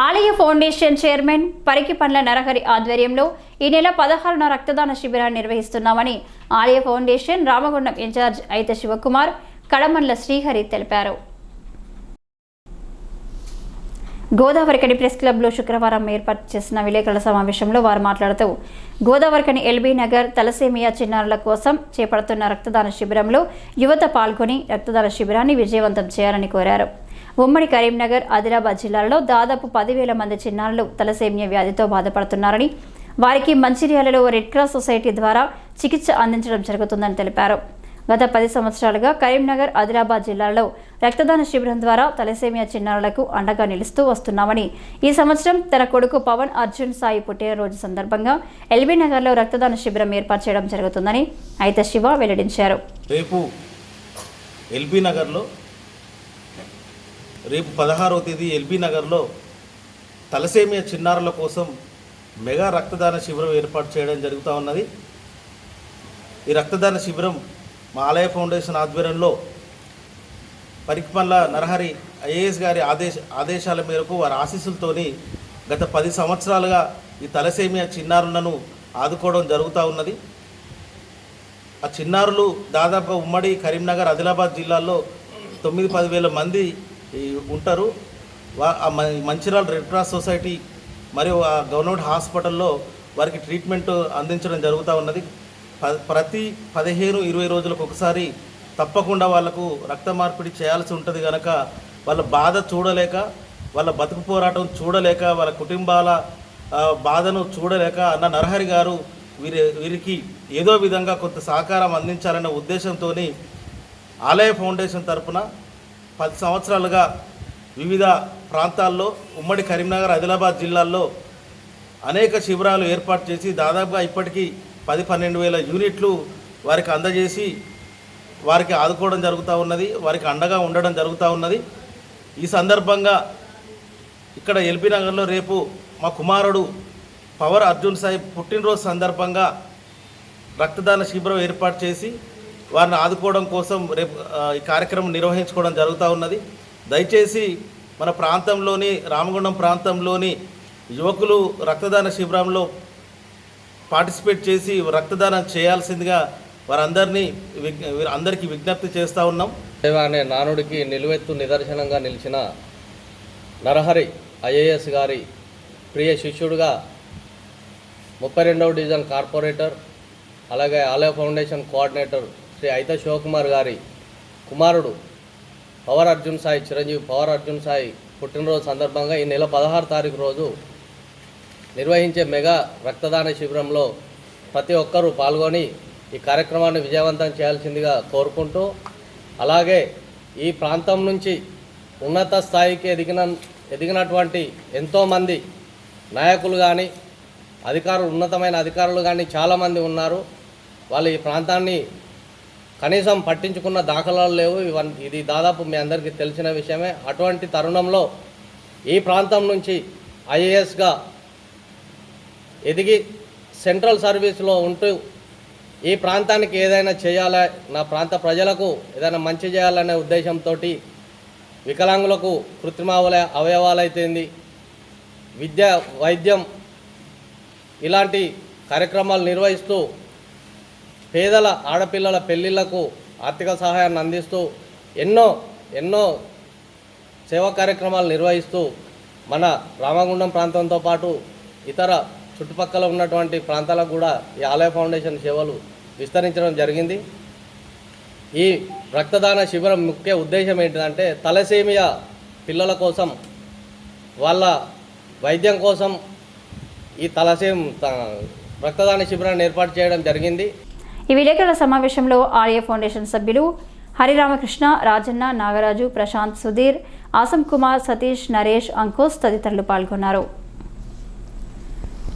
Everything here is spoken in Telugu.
ఆలయ ఫౌండేషన్ చైర్మన్ పరికి పండ్ల నరహరి ఆధ్వర్యంలో ఈ నెల పదహారున రక్తదాన శిబిరాన్ని నిర్వహిస్తున్నామని ఆలయ ఫౌండేషన్ రామగుండం ఇన్ఛార్జ్ అయిత శివకుమార్ కడమండ్ల శ్రీహరి తెలిపారు. గోదావరికని ప్రెస్ క్లబ్లో శుక్రవారం ఏర్పాటు చేసిన విలేకరుల సమావేశంలో వారు మాట్లాడుతూ గోదావరికని ఎల్బీ నగర్ తలసేమియా చిన్నారుల కోసం చేపడుతున్న రక్తదాన శిబిరంలో యువత పాల్గొని రక్తదాన శిబిరాన్ని విజయవంతం చేయాలని కోరారు. ఉమ్మడి కరీంనగర్ ఆదిలాబాద్ జిల్లాలలో దాదాపు పదివేల మంది చిన్నారులు తలసేమియా వ్యాధితో బాధపడుతున్నారని వారికి మంచిర్యాలలో రెడ్ క్రాస్ సొసైటీ ద్వారా చికిత్స అందించడం జరుగుతుందని తెలిపారు. గత పది సంవత్సరాలుగా కరీంనగర్ ఆదిలాబాద్ జిల్లాలో రక్తదాన శిబిరం ద్వారా తలసేమియా చిన్నారులకు అండగా నిలుస్తూ వస్తున్నామని ఈ సంవత్సరం తన కొడుకు పవన్ అర్జున్ సాయి పుట్టినరోజు సందర్భంగా ఎల్బీ నగర్లో రక్తదాన శిబిరం ఏర్పాటు చేయడం జరుగుతుందని అయితే శివ వెల్లడించారు. రేపు ఎల్బీ నగర్లో రేపు పదహారవ తేదీ ఎల్బీ నగర్లో తలసేమియా చిన్నారుల కోసం మెగా రక్తదాన శిబిరం ఏర్పాటు చేయడం జరుగుతూ ఉన్నది. ఈ రక్తదాన శిబిరం మా ఆలయ ఫౌండేషన్ ఆధ్వర్యంలో పరిక్మల్ల నరహరి ఐఏఎస్ గారి ఆదేశ ఆదేశాల మేరకు వారి ఆశీస్సులతోని గత పది సంవత్సరాలుగా ఈ తలసేమియా చిన్నారులను ఆదుకోవడం జరుగుతూ ఉన్నది. ఆ చిన్నారులు దాదాపు ఉమ్మడి కరీంనగర్ ఆదిలాబాద్ జిల్లాల్లో తొమ్మిది పదివేల మంది ఉంటారు. మంచిర్యాల రెడ్ క్రాస్ సొసైటీ మరియు ఆ గవర్నమెంట్ హాస్పిటల్లో వారికి ట్రీట్మెంట్ అందించడం జరుగుతూ ఉన్నది. ప- ప్రతి పదిహేను ఇరవై రోజులకు ఒకసారి తప్పకుండా వాళ్ళకు రక్త మార్పిడి చేయాల్సి ఉంటుంది కనుక వాళ్ళ బాధ చూడలేక వాళ్ళ బతుకు పోరాటం చూడలేక వాళ్ళ కుటుంబాల బాధను చూడలేక అన్న నరహరి గారు వీరి వీరికి ఏదో విధంగా కొంత సహకారం అందించాలనే ఉద్దేశంతో ఆలయ ఫౌండేషన్ తరపున పది సంవత్సరాలుగా వివిధ ప్రాంతాల్లో ఉమ్మడి కరీంనగర్ ఆదిలాబాద్ జిల్లాల్లో అనేక శిబిరాలు ఏర్పాటు చేసి దాదాపుగా ఇప్పటికీ పది పన్నెండు వేల యూనిట్లు వారికి అందజేసి వారికి ఆదుకోవడం జరుగుతూ ఉన్నది వారికి అండగా ఉండడం జరుగుతూ ఉన్నది. ఈ సందర్భంగా ఇక్కడ ఎల్బీ నగర్లో రేపు మా కుమారుడు పవర్ అర్జున్ సాహిబ్ పుట్టినరోజు సందర్భంగా రక్తదాన శిబిరం ఏర్పాటు చేసి వారిని ఆదుకోవడం కోసం రేపు ఈ కార్యక్రమం నిర్వహించుకోవడం జరుగుతూ ఉన్నది. దయచేసి మన ప్రాంతంలోని రామగుండం ప్రాంతంలోని యువకులు రక్తదాన శిబిరంలో పార్టిసిపేట్ చేసి రక్తదానం చేయాల్సిందిగా వారందరినీ విజ్ఞ అందరికీ విజ్ఞప్తి చేస్తూ ఉన్నాం. సేవ అనే నానుడికి నిలువెత్తు నిదర్శనంగా నిలిచిన నరహరి ఐఏఎస్ గారి ప్రియ శిష్యుడుగా ముప్పై రెండవ డివిజన్ కార్పొరేటర్ అలాగే ఆలయ ఫౌండేషన్ కోఆర్డినేటర్ శ్రీ అయిత శివకుమార్ గారి కుమారుడు పవర్ అర్జున్ సాయి చిరంజీవి పవర్ అర్జున్ సాయి పుట్టినరోజు సందర్భంగా ఈ నెల పదహారు తారీఖు రోజు నిర్వహించే మెగా రక్తదాన శిబిరంలో ప్రతి ఒక్కరూ పాల్గొని ఈ కార్యక్రమాన్ని విజయవంతం చేయాల్సిందిగా కోరుకుంటూ అలాగే ఈ ప్రాంతం నుంచి ఉన్నత స్థాయికి ఎదిగిన ఎదిగినటువంటి ఎంతోమంది నాయకులు కానీ అధికారులు ఉన్నతమైన అధికారులు కానీ చాలామంది ఉన్నారు. వాళ్ళు ఈ ప్రాంతాన్ని కనీసం పట్టించుకున్న దాఖలాలు లేవు. ఇవన్నీ ఇది దాదాపు మీ అందరికీ తెలిసిన విషయమే. అటువంటి తరుణంలో ఈ ప్రాంతం నుంచి ఐఏఎస్గా ఎదిగి సెంట్రల్ సర్వీస్లో ఉంటూ ఈ ప్రాంతానికి ఏదైనా చేయాలా నా ప్రాంత ప్రజలకు ఏదైనా మంచి చేయాలనే ఉద్దేశంతో వికలాంగులకు కృత్రిమావల అవయవాలైతేంది విద్య వైద్యం ఇలాంటి కార్యక్రమాలు నిర్వహిస్తూ పేదల ఆడపిల్లల పెళ్ళిళ్ళకు ఆర్థిక సహాయాన్ని అందిస్తూ ఎన్నో ఎన్నో సేవా కార్యక్రమాలు నిర్వహిస్తూ మన రామగుండం ప్రాంతంతో పాటు ఇతర చుట్టుపక్కల ఉన్నటువంటి ప్రాంతాలకు కూడా ఈ ఆలయ ఫౌండేషన్ సేవలు విస్తరించడం జరిగింది. ఈ రక్తదాన శిబిరం ముఖ్య ఉద్దేశం ఏంటంటే తలసేమియా పిల్లల కోసం వాళ్ళ వైద్యం కోసం ఈ తలసేమి త- రక్తదాన శిబిరాన్ని ఏర్పాటు చేయడం జరిగింది. ఈ విలేకరుల సమావేశంలో ఆర్య ఫౌండేషన్ సభ్యులు హరిరామకృష్ణ రాజన్న నాగరాజు ప్రశాంత్ సుధీర్ ఆసం కుమార్ సతీష్ నరేష్ అంకుష్ తదితరులు పాల్గొన్నారు.